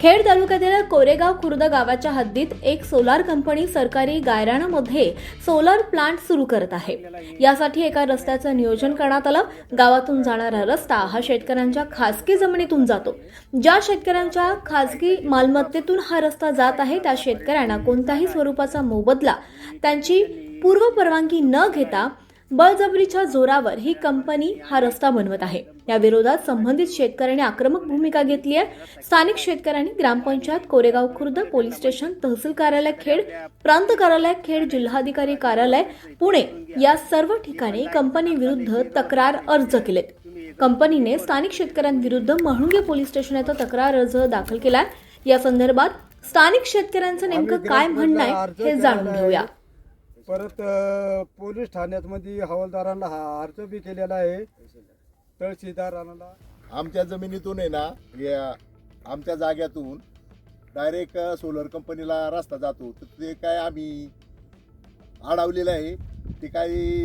खेड तालुक्यातील कोरेगाव खुर्द गावाच्या हद्दीत एक सोलार कंपनी सरकारी गायराणामध्ये सोलार प्लांट सुरू करत आहे. यासाठी एका रस्त्याचं नियोजन करण्यात आलं. गावातून जाणारा रस्ता हा शेतकऱ्यांच्या खासगी जमिनीतून जातो. ज्या शेतकऱ्यांच्या खासगी मालमत्तेतून हा रस्ता जात आहे त्या शेतकऱ्यांना कोणत्याही स्वरूपाचा मोबदला त्यांची पूर्व परवानगी न घेता बळजबरीच्या जोरावर ही कंपनी हा रस्ता बनवत आहे. या विरोधात संबंधित शेतकऱ्यांनी आक्रमक भूमिका घेतली आहे. स्थानिक शेतकऱ्यांनी ग्रामपंचायत कोरेगाव खुर्द पोलीस स्टेशन तहसील कार्यालय खेड प्रांत कार्यालय खेड जिल्हाधिकारी कार्यालय पुणे या सर्व ठिकाणी कंपनी विरुद्ध तक्रार अर्ज केलेत. कंपनीने स्थानिक शेतकऱ्यांविरुद्ध म्हाळुंगे पोलीस स्टेशन येथे तक्रार अर्ज दाखल केलाय. या संदर्भात स्थानिक शेतकऱ्यांचं नेमकं काय म्हणणं आहे हे जाणून घेऊया. परत अ, पोलीस ठाण्यामध्ये हवालदारांना हा अर्ज बी केलेला आहे. तहसीलदारांना. आमच्या जमिनीतून आहे ना या आमच्या जाग्यातून डायरेक्ट सोलर कंपनीला रस्ता जातो. तर ते काय आम्ही अडवलेलं आहे. ते काही